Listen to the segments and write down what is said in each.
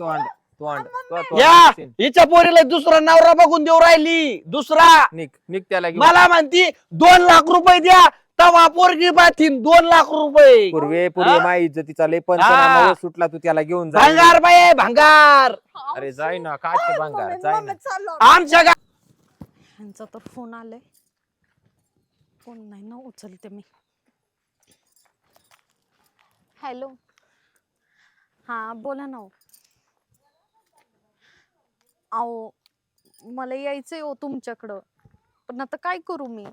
तोंड तोंड तो- तो- या! तोंड. हिच्या पोरीला दुसरा नवरा बघून देऊ राहिली. दुसरा. निघ निघ त्याला घेऊन. मला म्हणती दोन लाख रुपये द्या. तवा पोरगी पाठीन दोन लाख रुपये. पूर्वे पूर्वे हा? माई इज्जतीचा लय पण हा. सुटला तू त्याला घेऊन जा. भांगार बाई भांगार. अरे जाय ना काचे भांगार जाय ना. चाललो. आमच्या गा ह्यांचा तर फोन आलाय. फोन नाही ना उचलते मी. हॅलो. हा बोला ना हो. अहो मला यायचंय हो तुमच्याकडं. पण आता काय करू मी?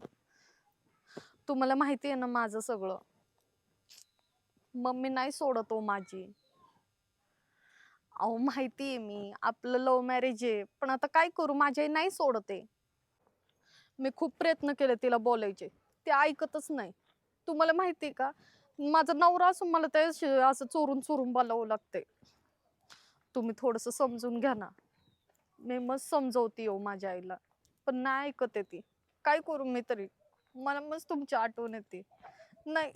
तुम्हाला माहिती आहे ना माझं सगळं. मम्मी नाही सोडत हो माझी. अहो माहिती आहे मी. आपलं लव्ह मॅरेज आहे. पण आता काय करू? माझी आई नाही सोडत आहे. मी खूप प्रयत्न केले तिला बोलायचे. ते ऐकतच नाही. तुम्हाला माहिती आहे का? माझा नवरा असून मला ते असं चोरून चोरून बोलावं लागते तुम्ही थोडस समजून घ्या ना. मी मग समजवते हो माझ्या आईला. पण नाही ऐकत आहे ती. काय करू मी तरी? मला मस्त तुमची आठवण येते. नाही.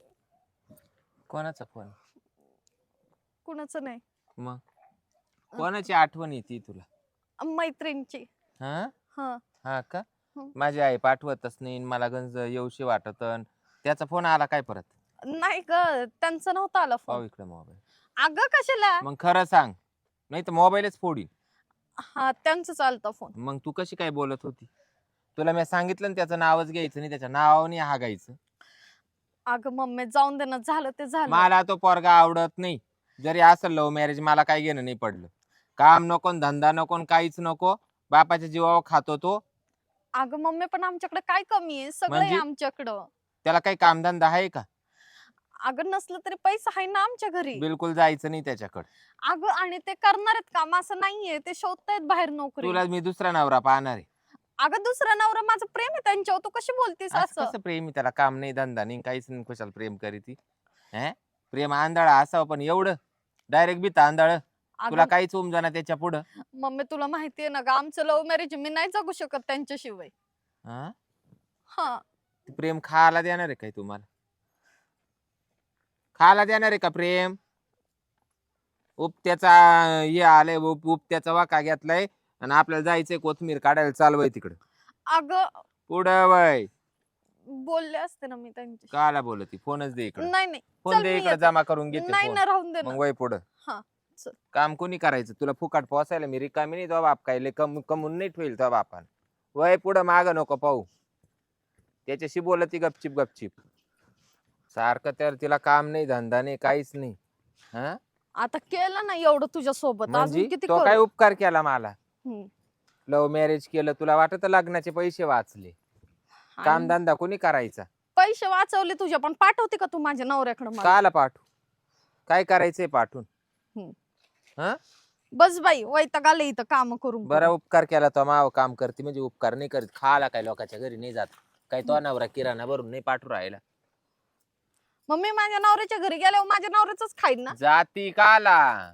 कोणाचा फोन? कुणाचं नाही. मग? कोणाची आठवण येते तुला? मैत्रिणीची. हा? हा. हा का? हं. माझी आई पाठवतच नाही मला गंज येऊशी वाटत त्याचा फोन आला काय परत? नाही ग त्यांचा नव्हता आला पाहू फोन. इकडे मोबाईल. अगं कशाला? मग खरं सांग. नाही तर मोबाईलच फोडी हा त्यांचं चालतं फोन मग तू कशी काय बोलत होती? तुला मी सांगितलं ना त्याचं नावच घ्यायचं नाही त्याच्या नावाने हागायचं. अगं मम्मी जाऊन दे ना झालं ते झालं. मला तो पोरगा आवडत नाही. जरी असं लव्ह मॅरेज मला काही घेणं नाही पडलं. काम नको न धंदा नको न काहीच नको. बापाच्या जीवावर खातो तो. अगं मम्मी पण आमच्याकडे काय कमी आहे? सगळं आहे म्हणजे? आमच्याकडं. त्याला काही कामधंदा आहे का? अगं नसलं तरी पैसा आहे ना आमच्या घरी. बिलकुल जायचं नाही त्याच्याकडे. अगं आणि ते करणार आहेत काम. असं नाहीये. ते शोधतायत बाहेर नोकरी. तुला मी दुसरा नवरा पाहणार आहे. अगं दुसरा नवरा माझं प्रेम आहे त्यांच्यावर. तू कशी बोलतीस असं असं? कसं प्रेम आहे त्याला? काम नाही धंदा नाही काहीच नाही. कुशाल प्रेम करीती? हे? प्रेम आंधळा असावं पण एवढं. डायरेक्ट बी तांदळ तुला अगं काहीच उमजाना त्याच्या पुढं. मम्मी तुला माहितीये ना ग आमचं लव्ह मॅरेज मी नाही जगू शकत त्यांच्याशिवाय. हा? हा. प्रेम खायला देणार आहे काय तुम्हाला? खायला देणार आहे का प्रेम? उपत्याचा हे आलंय उप- उपत्याचा वाका घेतलाय. आणि आपल्याला जायचंय कोथमीर काढायला. चालवय तिकडं. अगं पुढं वय. बोलले असते ना मी त्यांच्याशी. काला बोलती? फोनच दे इकडं. नाही नाही. फोन चल दे मी इकडे येते. जमा करून घेते नाही फोन. ना राहून दे ना. मग वय पुढं. हा, चल. काम कोणी करायचं? तुला फुकाट पोसायला मी रिकामी नाही तो बाप काय लय कम कमून नाही ठेवेल तो बापान. वय पुढं माग नको पाहू. त्याच्याशी बोलती गपचिप गपचिप. सारखं तर तिला काम नाही धंदा नाही काहीच नाही. हा? आता केलं ना एवढं तुझ्या सोबत म्हणजे अजून किती तो काय करू? उपकार केला मला? हम्म. लव्ह मॅरेज केलं तुला वाटत लग्नाचे पैसे वाचले? काम आणि धंदा कोणी करायचा? पैसे वाचवले तुझ्या पण पाठवते का तू माझ्या नवऱ्याकडे मला? काला पाठवू. काय करायचंय पाठवून? बस बाई वैताग आले इथं काम करून बरा करून. उपकार केला तो माव काम करते म्हणजे उपकार नाही करीत. खाला काय लोकांच्या घरी नाही जात. काय तो नवरा किराणा भरून नाही पाठवू राहिला. मग मी माझ्या नवऱ्याच्या घरी गेल्यावर माझ्या नवऱ्याच खाईन ना? जाती काला.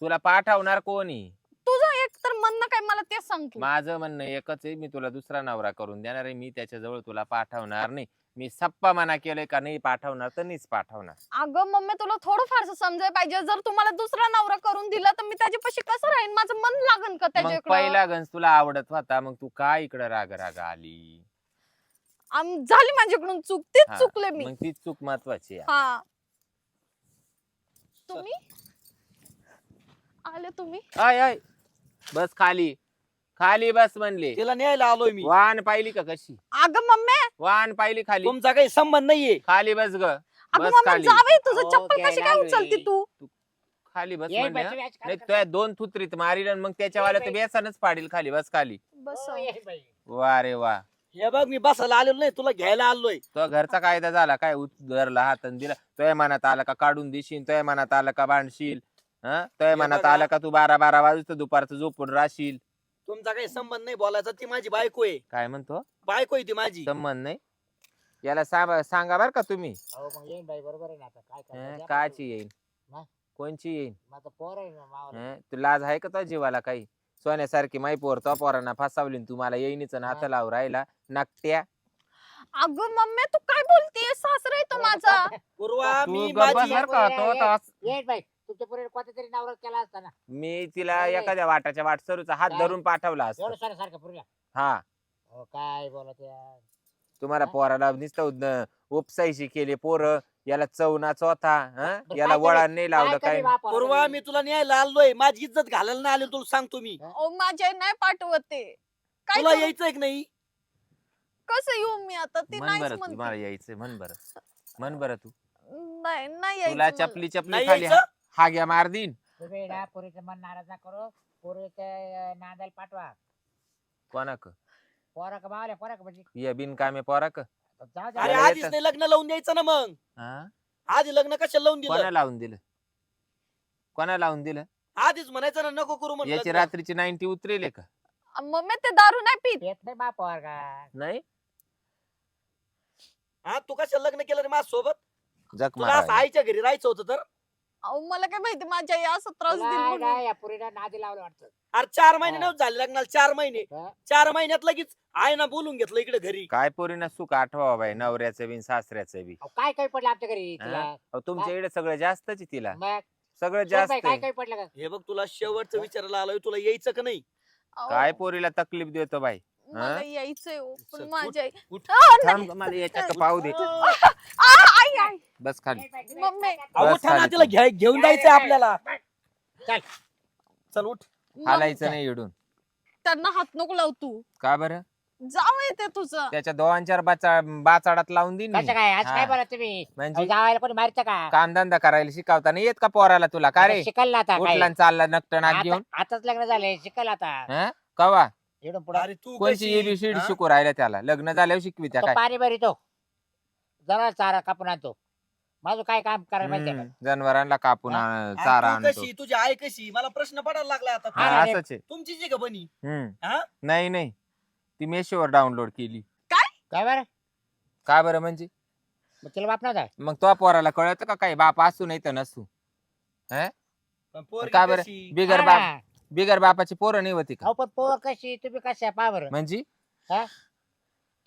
तुला पाठवणार कोणी? तुझं एक तर म्हणणं काय मला ते सांग. माझं म्हणणं एकच आहे मी तुला दुसरा नवरा करून देणार आहे मी त्याच्याजवळ तुला पाठवणार नाही. मी सप्पा मना केलंय का नाही पाठवणार तर नाहीच पाठवणार. अगं मम्मी तुला थोडं फारसं समजायला पाहिजे. जर तुम्हाला दुसरा नवरा करून दिला तर मी त्याच्यापाशी कसं राहीन? माझं मन लागन का मग त्याच्याकडे? पहिला गंज तुला आवडत होता मग तू काय इकडं राग राग आली? झाली माझ्याकडून चूक. तीच हा, चुकले मी. मग तीच चूक महत्वाची आहे. हा. तुम्ही? आले तुम्ही? I I. बस खाली. खाली बस म्हणले. तिला न्यायला आलोय मी. वाहन पाहिली का कशी? अगं मम्मी. वाहन पाहिली खाली. तुमचा काही संबंध नाहीये. खाली बस ग. अगं बस मम्मी खाली. जावे तुझं अहो, चप्पल कशी घ्यायला काय उचलती आलोय. तू खाली बस म्हणले हं. नाही दोन थुत्रीत मारील आणि मग त्याच्यावाला तर. बेसनच पाडील खाली. बस खाली. बस हो, बाई. वा रे वा. हे बघ मी बसायला आलेलो नाही तुला घ्यायला आलोय. तो घरचा कायदा झाला काय उच- धरला हात आणि दिला. तोय मनात आला का काढून देशील तोय मनात आला का भांडशील हा? तोय मनात बघा. आला का तू बारा बारा वाजता दुपारचं झोपून राहशील. तुमचा काही संबंध नाही बोलायचा ती माझी बायको आहे. काय म्हणतो? बायको आहे ती माझी. संबंध नाही? याला सांगा सांगा बर का तुम्ही. अहो, मग येईन बाई बरोबर आहे ना आता. काय हं, करायचं? काची येईन. नाही. कोणची येईन? माझं पोर आहे ना मावाला. हं? तू लाज आहे का तो जीवाला काही? सोन्यासारखी माई पोर तो पोरांना फसावली न तू मला येईनीच हात हा. लावून राहिला नकट्या. अगं मम्मी तू काय बोलतेय सासरा आहे तो माझा. पूर्वा तू मी गप्प माझी तो बाई. तुमच्या तरी नवरा केला असता ना? मी तिला नाही. एखाद्या वाटाच्या वाटसरूचा हात काय? धरून पाठवला असतो. एवढं सारं सारखं पुरीला? हा. हो काय बोलत तुम्हाला हा? पोराला नुसतं उद- उपसायची केली पोरं. याला चवना चौथा हं? याला काय वळण नाही लावलं काय काय बाप पूर्वा मी तुला न्यायला आलोय माझी इज्जत घालायला नाही आलो तुला सांगतो मी. अहो माझी आई नाही पाठवत. ते काय तुला करू? यायचंय की नाही? कसं येऊ मी आता? ती म्हण नाहीच बरं तुम्हाला म्हणते. यायचंय म्हण बरं. म्हण बरं तू. नाही नाही तुला यायचं मला. चपली चपली नाही खाली यायचं? हा घ्या मार देईन. तुम्ही पोरीचं मन नाराज ना करू. पोरीचं नांदायला पाठवा. कोणाक? पोरा का मावल्या पोरा का म्हणजे? ये बिनकामे पोराक अरे आधीच. नाही लग्न लावून द्यायचं ना मग. हा? आधी लग्न कशाला लावून कोणा दिलं लावून दिलं? कोणा लावून दिलं? आधीच म्हणायचं ना नको करू म्हणलं याची लग्न. रात्रीची नाईन्टी उतरेल का? मग मी ते दारू नाही पित. येत नाही बाप नाही? हा तू कशाला लग्न केलं रे माझ्या सोबत जग तुला असं मारा आईच्या घरी राहायचं होतं तर? अहो मला काय माहिती माझ्या आई असं त्रास म्हणून. या पुरीला नादी लावलं वाटतं अरे चार महिने हा. नव्हते झाले लग्नाला चार महिने हा? चार महिन्यात लगेच आहे ना बोलून घेतलं इकडे घरी काय पोरीना सुख आठवा बाई नवऱ्याचं बी सासऱ्याचं बी अहो, काय काही पडलं आमच्या घरी हा? तिला अहो, तुमच्या इकडे सगळं जास्तच आहे तिला मग सगळं सोड जास्त काय आहे. काही पडलं का हे बघ तुला शेवटचं विचारायला आलोय तुला यायचं का नाही अहो, काय पोरीला तक्लीफ देतो बाई मला हा? यायचंय हो, पण चल, माझ्या आई उठ. आ, नाही. थांब मला याच्यात पाहू दे आ, आई आई. बस खाली. मम्मी. अहो, बस उठा ना खाली तिला घेऊन जायचंय आपल्याला. चल. चल उठ. हालायचं नाही इडून. त्यांना हात नको लाव तू. का बरं? जाव येते तुझं. त्याच्या दोन चार बाचा बाचाडात लावून देईन मी. काय? आज हा. काय बोला तुम्ही? म्हणजे? जावायला कोणी मारतं का? कामधंदा करायला शिकवता नाही येत का पोराला तुला? का रे? शिकल ना आता काय उठला न चालला नकट नाक आता- घेऊन. आताच लग्न झालंय शिकल आता. हं? कवा? इकडून पुढे. अरे तू कोणची कशी? एबीसीडी हा? शिकू राहिला त्याला? लग्न झाल्यावर शिकवी त्या तो काय? पाणी भरितो जरा चारा कापून आणतो. माझं काय काम करायला माहितीये का? हम्म, जनावरांना कापून हा? आण- चारा तू आणतो. कशी तुझी आई कशी? मला प्रश्न पडायला लागला आता. हा, हा, रे. असंच आहे. तुमची जी का बनी हम्म. हा? नाही नाही. ती मेशोवर डाउनलोड केली. काय? बरं? का बरं म्हणजे? मग तिला बाप नव्हता? मग तो पोराला कळत का काही? बाप असू नाही तर नसू. पण पोरगी का बरं? कशी? बिगर हा. बाप. बिगर बापाची पोरं नाही होती का? अहो पण पोर कशी? तुम्ही कशा पा बरं. म्हणजे?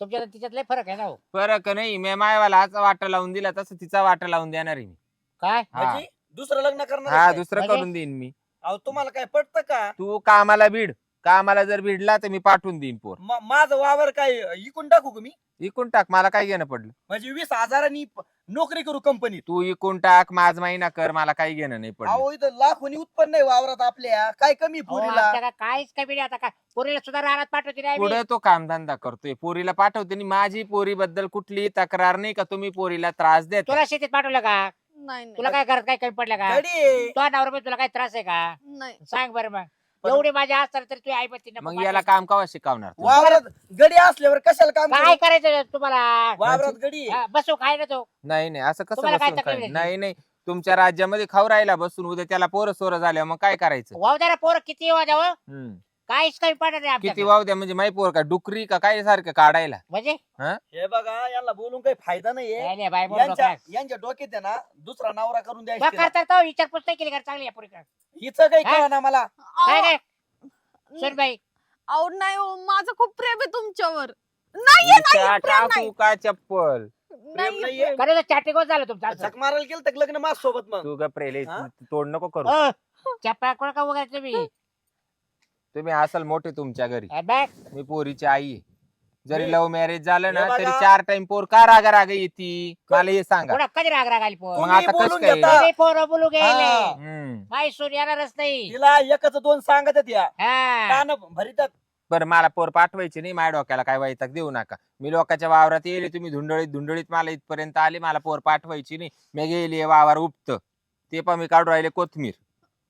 तुमच्या आणि तिच्यात लय फरक आहे ना हो. फरक नाही मी मायवाला वाटा लावून दिला तसं तिचा वाटा लावून देणार आहे मी काय हा म्हणजे दुसरं लग्न करणार हा आहे काय? दुसरं म्हणजे? करून देईन मी अहो तुम्हाला काय पटतं का तू कामाला भिड कामाला जर भिडला तर मी पाठवून देईन पोर. म- माझं वावर काय इकून टाकू का मी? इकून टाक मला काय घेणं पडलं? म्हणजे वीस हजारांनी प- नोकरी करू कंपनीत तू. इकून टाक माझ महिना कर मला काही घेणं नाही पडलं. अहो इथं लाखोनी उत्पन्न आहे वावरात आपल्या. काय कमी अहो, पुरीला? आमच्या काय काहीच कमी नाही आता काय. पोरीला सुद्धा रानात पाठवते नाही आम्ही. पुढे तो कामधंदा करतोय. पोरीला पाठवते आणि माझी पोरी बद्दल कुठली तक्रार नाही का तुम्ही पोरीला त्रास देत? तुला शेतीत पाठवलं का? नाही तुला नाही काय करत काय कमी पडलं का? गडी आहे. तो नवरा तुला काय त्रास आहे का? नाही. सांग बरं मग. एवढी माझ्या असतात तरी तू आई पत्ती नको मग याला काम कवा शिकवणार तू? वावरात गडी असल्यावर कशाला काम काय करू? करायचं तुम्हाला वावरात गडी आहे. हा, बसू काय ना तो नाही नाही असं कसं तुम्हाला काय बसून तकलीफ काय आहे? नाही नाही तुमच्या राज्यामध्ये खाऊ राहिला बसून उद्या त्याला पोरं सोरं झाल्या मग काय करायचं वाव जरा पोर किती हम्म. काहीच कमी पडत नाही किती आमच्याकडे. वाव द्या म्हणजे माही पोर का डुकरी का काय सारखं काढायला? म्हणजे? हे? बघा यांना बोलून काही फायदा नाहीये. नाही, नाही, बाई बोलू यांच्या नका. यांच्या डोक्यात आहे ना दुसरा नवरा करून बघ द्यायचा करता तो विचारपूस नाही केली का चांगली या पोरीकडे? हिचं काही हा? कळा ना मला. काय काय? सुन बाई. अहो नाही हो माझं खूप प्रेम आहे तुमच्यावर. नाहीये नाही प्रेम टाकू नाही. का चप्पल? प्रेम नाहीये नाहीये. खरं चॅटिंग झालं तुमचं असं. झक मारायला गेलं तर लग्न माझ सोबत मग. तू ग प्रेले हा? तोड नको करू. अ, चप्पा कोण का वगैरे तुम्ही तुम्ही असाल मोठे तुमच्या घरी. बघ, मी पोरीची आई आहे. जरी मी- लव्ह मॅरेज झालं ना हे बघा. तरी चार टाइम पोर का रागा रागा येते? मला हे सांगा. कोणा कधी राग राग आली पोर? मग तुम्ही आता कसं बोलून काय? घेता. तुम्ही पोरं बोलू गेले हा. हम्म. माई सून येणारच नाही. तिला एकच दोन सांगत हा. कान भरितात. बरं मला पोर पाठवायची नाही माझ्या डोक्याला काय वैताग देऊ नका. मी लोकांच्या वावरात येईल तुम्ही धुंडळीत धुंडळीत मला इथपर्यंत आले मला पोर पाठवायची नाही. मी गेली वावर उपत ते पण मी काढून राहिले कोथमीर.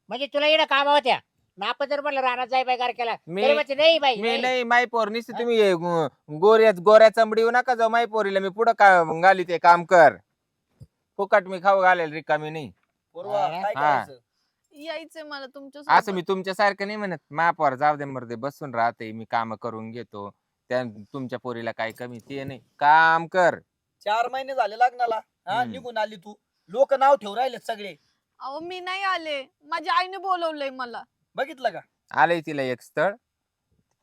म्हणजे तुला येणं काम होत्या ना आपण जर म्हणलं रानात जाय गार केला मी- तरी म्हणते, नाही बाई मी नाही. माई पोर निसते तुम्ही हे गो- गोऱ्या गोऱ्या चमडी येऊ नका जाऊ माई पोरीला मी पुढं का घाली ते काम कर. फुकट मी खाऊ घालेल रिकामी नाही. पूर्वा हा. काय. करायचं? यायचंय मला तुमच्या असं मी तुमच्यासारखं नाही म्हणत. महापौर जाऊ दे मर्दे बसून राहते मी काम करून घेतो. त्या तुमच्या पोरीला काय कमी ते नाही. काम कर. चार महिने झाले लग्नाला हा? हम्म. निघून आली तू. लोक नाव ठेवू राहिले सगळे. अहो मी नाही आले. माझ्या आईने बोलवलंय मला. बघितलं का? आलंय तिला एक स्थळ.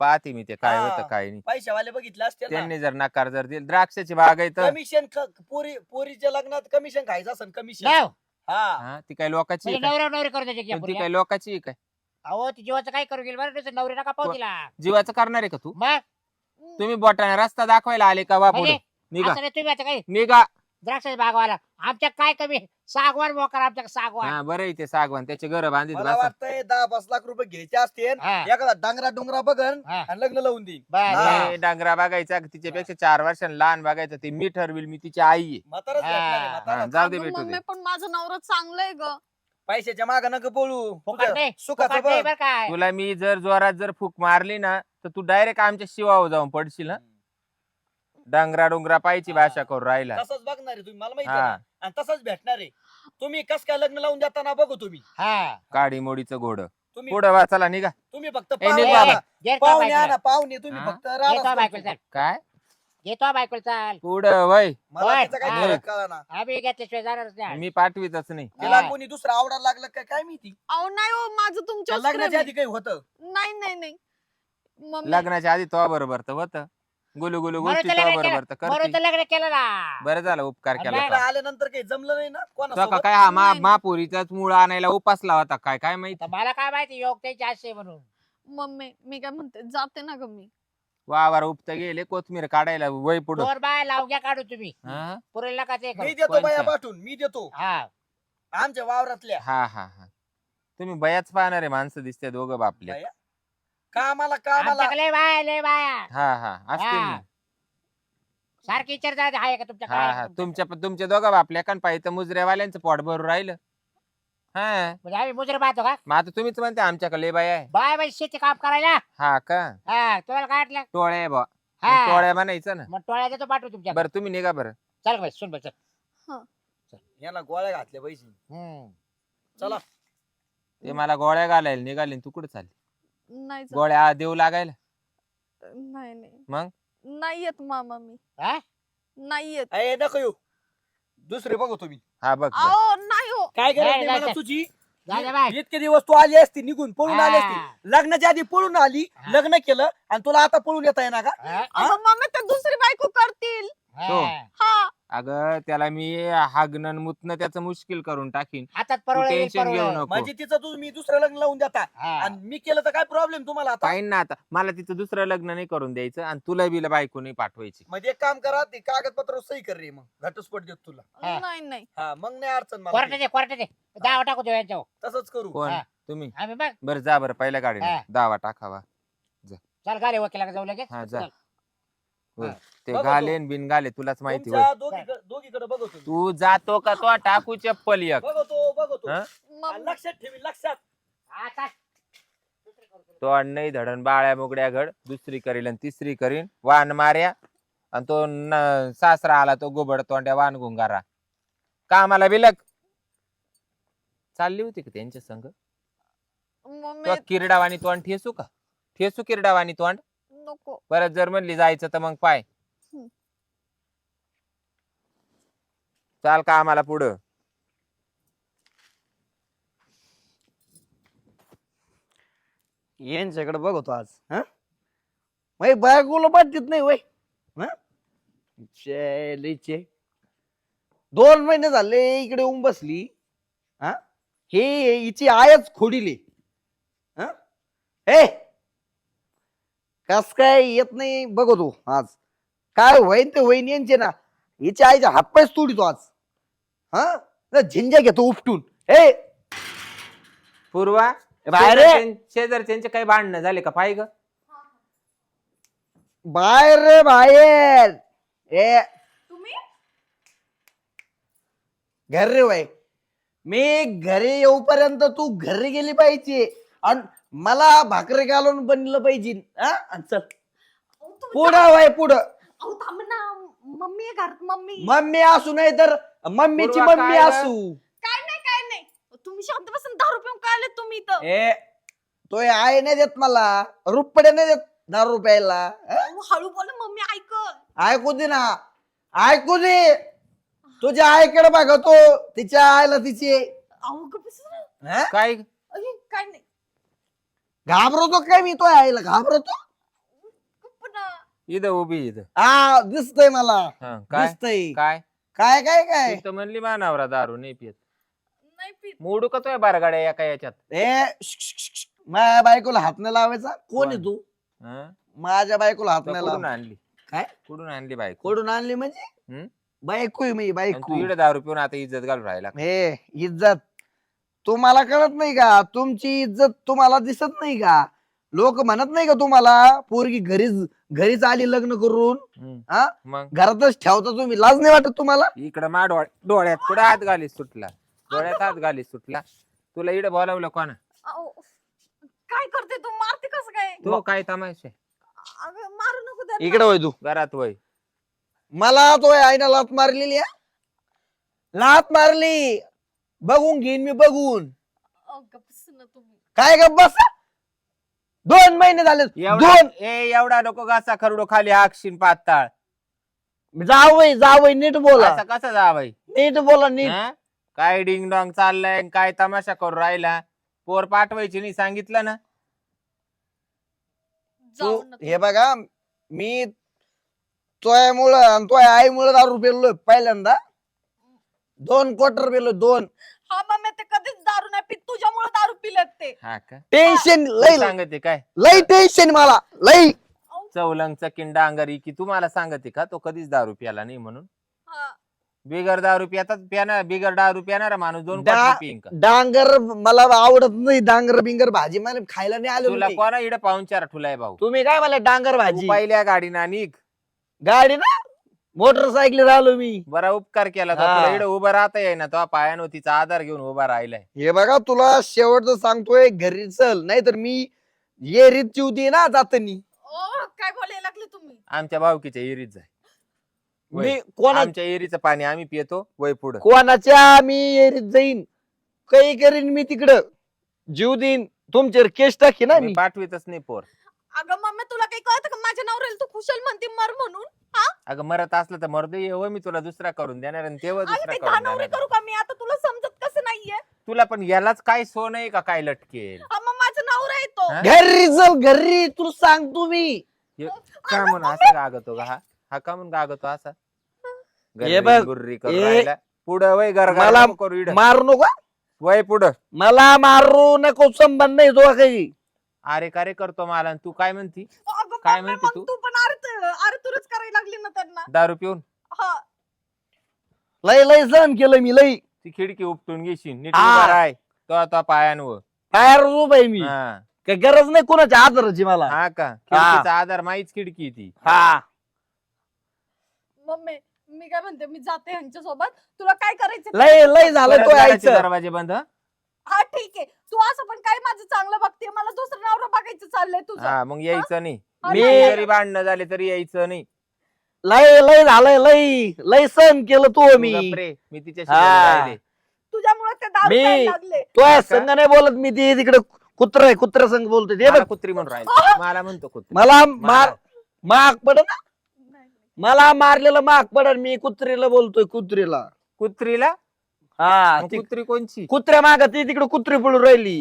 पाहते मी ते काय हा. होतं काय नाही. पैशावाले बघितले असते ना. त्यांनी जर नकार जर दिला द्राक्षाची बाग आहे तर. कमिशन पोरी पोरीच्या लग्नात कमिशन खायचं असेल कमिशन. लाव. हा. हा ती काय लोकाची आहे म्हणजे काय? नवरा नवरी करू द्यायची पण ती काय लोकाची आहे काय? अहो ती जीवाचं काय करू गेली बरं त्याचं नवरी नका पाहू? तिला. जीवाचं करणार आहे का तू? मग? तुम्ही बोटाने रस्ता दाखवायला आले का वा म्हणजे निघा. असं नाही तुम्ही आता काही निघा. द्राक्षाच्या बागवाला. आमच्या काय कमी? सागवान मोकार आमच्या सागवान. हा बरं आहे ते सागवान. त्याचे घर बांधित मला बसा. वाटतंय दहा पाच लाख रुपये घ्यायचे असतील. हा, एखादा डांगरा डोंगरा बघन हा. आणि लग्न लावून देईन. बरं, हा. डांगरा बघायचा तिच्यापेक्षा चार वर्षांनी लहान बघायचं. ते मी ठरविल मी तिची आई आहे. म्हाताराच हा. भेटणार आहे, हा, म्हातारा. जाऊ दे भेटू मम्मी दे. पण माझं नवरा चांगलं आहे ग. पैशाच्या माग नका पळू. फुकट तुझं नाही सुखाचं फुकट नाही बघ. बरं काय तुला मी जर जोरात जर फूक मारली ना तर तू डायरेक्ट आमच्या शिवावर जाऊन पडशील ना डांगरा डोंगरा पायची भाषा करून राहिला. तसंच बघणार आहे तुम्ही मला माहिती आहे हा ना. आणि तसंच भेटणार आहे. तुम्ही कस काय लग्न लावून देताना बघू तुम्ही. हा. काडी मोडीचं घोड. तुम्ही पुढे वा चला निघा. तुम्ही फक्त ए, पाहुणे निघ आणा. बाबा. घे तो पाहुणे बायकोला. आणा पाहुणे तुम्ही हा? फक्त घे तो राहाच बायकोला चाल. काय? घे तो बायकोला चाल. पुढं वय. मला हा. आम्ही घेतल्याशिवाय जाणारच नाही. मी पाठवीतच नाही. तिला हा. कोणी दुसरं आवडायला लागलं काय काय माहिती? अहो नाही हो माझं त्या तुमच्या लग्नाच्या आधी काही होतं. नाही नाही नाही. मम्मी लग्नाच्या आधी तो बरोबर तर होत. गुलू गुलू गोष्टी लग्न बरोबर तर केलं. म्हणून करते. तर लग्न केलं ना. बरं झालं उपकार केला नाही, का. आल्यानंतर काही जमलं नाही ना? तो का कोणा काय हा मा नाही, नाही. महापुरीचाच मूळ आणायला उपासला होता काय? काय माहिती? तर मला काय माहिती योग त्याची असे म्हणून. मम्मी मी काय म्हणते जाते ना ग मी. वावर उपत गेले कोथमीर काढायला वय पुढं. दोन बाय लावून घ्या काढू तुम्ही. हा? पुरेल नका ते करू. मी देतो कोणचं? बाया पाठवून मी देतो. हा. आमच्या वावरातल्या. हा हा हा. तुम्ही बयाच पाहणारे माणसं दिसते दोघं बापले. बाया? कामाला कामाला. आमच्याकडे लय बाय लय बाया. हा हा. असतील हा. ना सारखी विचार आहे का तुमच्या हा काय? हा. तुमच्या तुमच्या दोघं बापल्या कारण पाहिजे मुजऱ्यावाल्यांचं पोट भरून राहिलं. हा. म्हणजे आम्ही मुजरे पाहतो का? मग आता तुम्हीच म्हणते आमच्याकडे बाय आहे. बाय बाय शेती काम करायला? हा का? हा. तुम्हाला काय वाटलं? टोळ्या बा. हा. टोळ्या म्हणायचं ना. मग टोळ्या देतो पाठवू तुमच्या बरं तुम्ही निघा बरं. चल बाई सुन बाई चल. याला गोळ्या घातल्या पैसे. हम्म. चला. ते मला गोळ्या घालायला निघाले तू कुठे चालली? नाही गोळ्या देऊ लागायला नाही नाही मग? नाही येत मामा मी हा? नाही येत ए नको येऊ दुसरे बघू तुम्ही हा बघ बघ. अहो नाही हो काय नाही, नाही नाही. तुझी जा दे बाय इतके दिवस तू आली असती निघून पळून आली हा. असती लग्नाच्या आधी पळून आली हा. लग्न केलं आणि तुला आता पळून येता येणार का हा? अहो मम्मी ते दुसरी बायको करतील तो. हा. हा अगं त्याला मी हागणं मुतणं त्याचं मुश्किल करून टाकीन. हातात टेन्शन घेऊ नको. म्हणजे तिचं तू मी दुसरं लग्न लावून देता. आणि मी केलं तर काय प्रॉब्लेम तुम्हाला आता? पाहिन ना आता. मला तिचं दुसरं लग्न नाही करून द्यायचं आणि तुला बिला बायको नाही पाठवायची. म्हणजे एक काम करा ते कागदपत्र सही कर रे मग. घटस्फोट देत तुला. हा. नाही नाही. हा मग नाही अडचण मला. कोर्टाचे कोर्टाचे दावा टाकू देऊ यांच्यावर. तसंच करू. कोण? हा. तुम्ही? आम्ही बघ. बरं जा बरं पहिल्या गाडीने. हा. दावा टाकावा. चल गाडी वकिला जाऊ लगेच. हा, जा. चल. ते बघा. घालेन बिन घाले तुलाच माहिती होय. तुमच्या दोघीकडे दोघीकडे बघतो मी. तू जातो का तो टाकू चप्पल एक. बघतो बघतो. हा? आणि मम्मी. लक्षात ठेवी लक्षात. हा. तो नाही धडण बाळ्या मुगड्या घड. दुसरी करील आणि तिसरी करीन. वान मार्या. आणि तो न- सासरा आला तो गोबड तोंड्या वान गुंगारा कामाला बिलक चालली होती का त्यांच्या संग? मम्मी. तो किरडावानी तोंड ठेसू का? ठेसू किरडावानी तोंड? नको. परत जर म्हणली जायचं तर मग पाय. हम्म. चाल का आम्हाला पुढं? यांच्याकडे बघतो आज हा? माही बायकोला बाधित नाही वय चे. दोन महिने झाले इकडे येऊन बसली हा? हे हिची आयच खोडीली हा? हे कस काय येत नाही? बघतो आज. काय होईन ते होईन यांचे ना. हिच्या आईच्या हातपायच तोडीतो आज. हा? ना झिंजा घेतो उपटून. ए! पूर्वा बाहेर ये. शेजारच्यां- शेजारच्यांचे काही भांडणं झाले का? पाय ग. बाहेर रे बाहेर. ए. तुम्ही? घर रे बाई मी घरी येऊपर्यंत तू घरी गेली पाहिजे. आणि मला भाकरी घालून बनलं पाहिजे. हा? आणि चल. अहो, तुम्ही पुढं वाय पुढं. अहो थांब ना. मम्मी आहे घरात मम्मी. मम्मी असू नाही तर मम्मीची पूर्वा, मम्मी काय? असू. काय नाही काय नाही. तुम्ही शांत बसून दारू पिऊन काय आले तुम्ही इथं? ए तो हे आहे नाही देत मला. रुपये नाही देत दहा रुपयाला हा? अहो, हळू बोला मम्मी ऐकल. ऐकू दे ना. ऐकू दे. तुझ्या आईकडे बघतो तिच्या आईला तिची. अहो गप्प बसा ना. हा? काय? काय नाही. घाबरतो काय मी तो आईला? घाबरतो? इथं उभी इथं. हा दिसतय मला. हा, काय? दिसतय. काय? काय काय काय? ती तर म्हणली मानावरा दारू नाही पित. मोडू का तो बारगाड्या एका याच्यात? ए श- श- श- श. माझ्या बायकोला हात नाही लावायचा? कोण आहे कोण? तू? हं? माझ्या बायकोला हात नाही कुठून लावा आणली? काय? कुठून आणली बाईक कोडून आणली म्हणजे? हम्म? बायको आहे मी तू बायको. इकडे दारू पिऊन आता इज्जत घालून राहिला हे इज्जत. तुम्हाला कळत नाही का? तुमची इज्जत तुम्हाला दिसत नाही का? लोक म्हणत नाही का तुम्हाला पोरगी घरीच घरीच आली लग्न करून हं. हा? मग? घरातच ठेवता तुम्ही. लाज नाही वाटत तुम्हाला? इकडं मा डोळ- डोळ्यात कुठं हात घाली सुटला? डोळ्यात हात घाली सुटला? तुला इकडे बोलावलं कोणा? अहो, काय करते तू? मारते कसं काय? तो काय तमाशे? अगं मारू नको त्यांना. इकडे होय तू. घरात वय. मला तो आईना लात मारलेली आहे. लात मारली. बघून घेईन मी बघून. अहो, गप्प ना तुम्ही. काय ग बस? दोन महिने झाले एवढा दोन. ए एवढा नको घासा खरडो खाली हाकशीन पाताळ. जावय जावय नीट बोला. असं कसं जावाय नीट बोला नीट. काय डिंग डॉंग चाललाय आणि काय तमाशा करू राहिला? पोर पाठवायची नाही सांगितलं ना? तू ना हे बघा मी तोयामुळं आणि तोय आईमुळं दारू पेलोय पहिल्यांदा. दोन क्वार्टर पेलो दोन. हा मम्मी ते कधीच दारू नाही पित तुझ्यामुळे दारू पिलेत ते. हा का? टेन्शन लय सांगते काय? लय टेन्शन मला लय चौलंगचा किंडा अंगारी की तुम्हाला सांगते का? तो कधीच दारू प्याला नाही म्हणून. हा. बिगर दारू प्यातात प्याना बिगर दारू प्यानारा माणूस दोन पिईन का? डांगर मला आवडत नाही डांगर बिंगर भाजी मला खायला नाही आलो तुला कोणा इकडे पाहून चार ठुलाय भाऊ? तुम्ही काय मला डांगर तू भाजी? पहिल्या गाडीना निघ. गाडी ना मोटरसायकल आलो मी. बरा उपकार केला तो. हा. तुला इकडे उभा राहता येईना. तो पायानो तिचा आधार घेऊन उभा राहिलाय. हे बघा तुला शेवटचं सांगतोय घरी चल. नाहीतर मी ये रीत चिवती ना जातनी. ओ काय बोलायला लागले तुम्ही? आमच्या भावकीच्या एरीत जाय. वय. मी कोणा आमच्या एरीचं पाणी आम्ही पितो वय पुढं. कोणाच्या मी एरीत जाईन? काही करीन मी तिकडं. जीव देईन. तुमच्यावर केस टाकी ना मी मी. पाठवितच नाही पोर. अगं मम्मी तुला काही कळतं का? माझ्या नवऱ्याला तू खुशाल म्हणते मर म्हणून हा? अगं मरत असलं तर मरदे ये मी तुला दुसरा करून देणार आणि तेव्हा दुसरा ते करून देणार. करू का मी? आता तुला समजत कसं नाहीये? तुला पण यालाच काय सोन आहे का? काय लटकेल? हा, मग माझा नवरा येतो. हा? घरी चल घरी. तुला सांगतो मी. का म्हणून असं गागतो का हा? हा का म्हणून गागतो असा? बघ, गुर्री करू हे- राहिला. पुढं वय घर मला- करू. मारू नको. वय पुढं. मला मारू नको संबंध नाही तो काही. अरे का रे करतो मला? आणि तू काय म्हणती? अगं काय म्हणते मग तू? तू पण अर्थ अर्थुरच करायला लागली ना त्यांना. दारू पिऊन? हा. लय लय सहन केलं मी लय. ती खिडकी उपटून घेशील. नीट हा. उभा तो तो पायानवर बाहेर उभा आहे मी. हा. काही गरज नाही कोणाच्या आदराची मला. हा का? खिडकीचा आधार माहीच खिडकी ती. हा. मम्मी मी काय म्हणते? मी जाते ह्यांच्या सोबत तुला काय करायचं? लय लय झालं परत तो घराचे यायचं. दरवाजे बंद? हं? हा ठीक आहे. तू असं पण काय माझं चांगलं बघते? मला दुसरं नवरा बघायचं चाललंय तुझं. हा मग यायचं नाही. हा, मी- नाही, जरी भांडणं झाले तरी यायचं नाही. लय लय झालंय लय लय सहन केलं तो तू मी. गप्प रे, मी तिच्याशी हा. बोलून राहिले. तुझ्यामुळे ते दारू मी- प्यायला लागले. तो का? संग नाही बोलत मी ती तिकडे कुत्र आहे कुत्र्या संग बोलतो ते बघ. कुत्री म्हणून राहिले. मला म्हणतो कुत्री. मला मार माग पड ना. नाही, मला मारलेलं माग पडन मी कुत्रीला बोलतोय कुत्रीला. कुत्रीला? हा मग ती कुत्री कोणची? कुत्र्या माग ती तिकडे कुत्री पडून राहिली.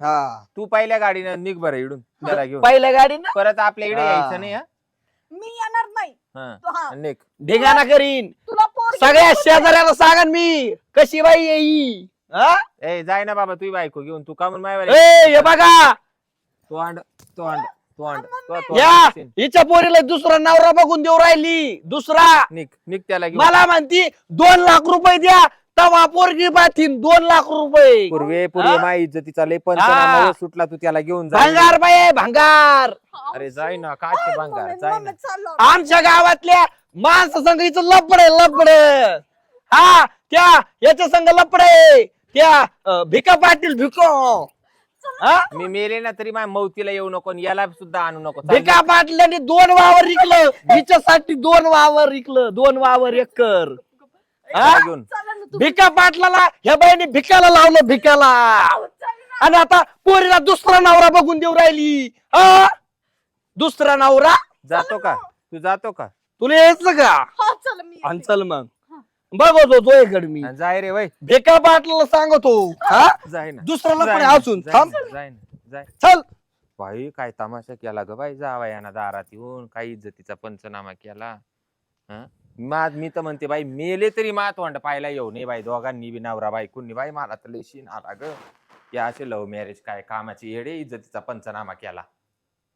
हा. तू पहिल्या गाडीनं निघ बरं इडून त्याला घेऊन. पहिल्या गाडी ना परत आपल्या इकडे हा. यायचं नाही हा? मी येणार नाही. हा तू- हा. निघ. ढेगाना करीन. तुला सगळ्या शेजाऱ्याला सांगन मी. कशी बाई येई हा? ए जाय ना बाबा तुझी बायको घेऊन. तू का म्हणून मायवाला ए हे बघा. तो अंड तो अंड तो अंड तो- तो या. अंड. हिच्या पोरीला दुसरा नवरा बघून देऊ राहिली. दुसरा. निघ निघ त्याला घेऊन. मला म्हणती दोन लाख रुपये द्या. तवा पोरगी पाठीन दोन लाख रुपये. पूर्वे पूर्वे हा? माई इज्जतीचा लय हा. वर सुटला तू त्याला घेऊन जा. भांगार बाई भांगार. अरे जाय ना काचे भांगार जाय ना. चाललो. आमच्या गावातल्या माणसं संघ हिचं लपड आहे लपड. हा त्या याच्या संघ लपड. आहे त्या अं, भिका पाटील भिको. हा? मी मेले ना तरी माझ्या मौतीला येऊ नको आणि याला सुद्धा आणू नको. चाल भिका पाटल्याने दोन वावर विकलं हिच्यासाठी दोन वावर विकलं दोन वावर एकर. त्याला घेऊन चला ना तू भिका पाटलाला ह्या बाईने भिकाला लावलं भिकाला. आणि आता पोरीला दुसरा नवरा बघून देऊ राहिली. हा? दुसरा नवरा? जातो का? तू जातो का? तुला यायचं का? हा चल मी आणि येते. चल मग. बघतो तो इकडे मी. जाय रे वय भिका पाटलाला सांगतो. हा? जाय ना. जाय लपडे ना, असून जाय थांब. ना, जाय ना, जाय. चल. बाई काय तमाशा केला ग बाई जावा याना दारात येऊन काय इज्जतीचा पंचनामा केला हं? मा मी तर म्हणते बाई मेले तरी मा तोंड पाहायला येऊ नये बाई दोघांनी बी नवरा कुणी बाई मला तर लय शीन आला ग. या असे लव्ह मॅरेज काय कामाची येडे इज्जतीचा पंचनामा केला.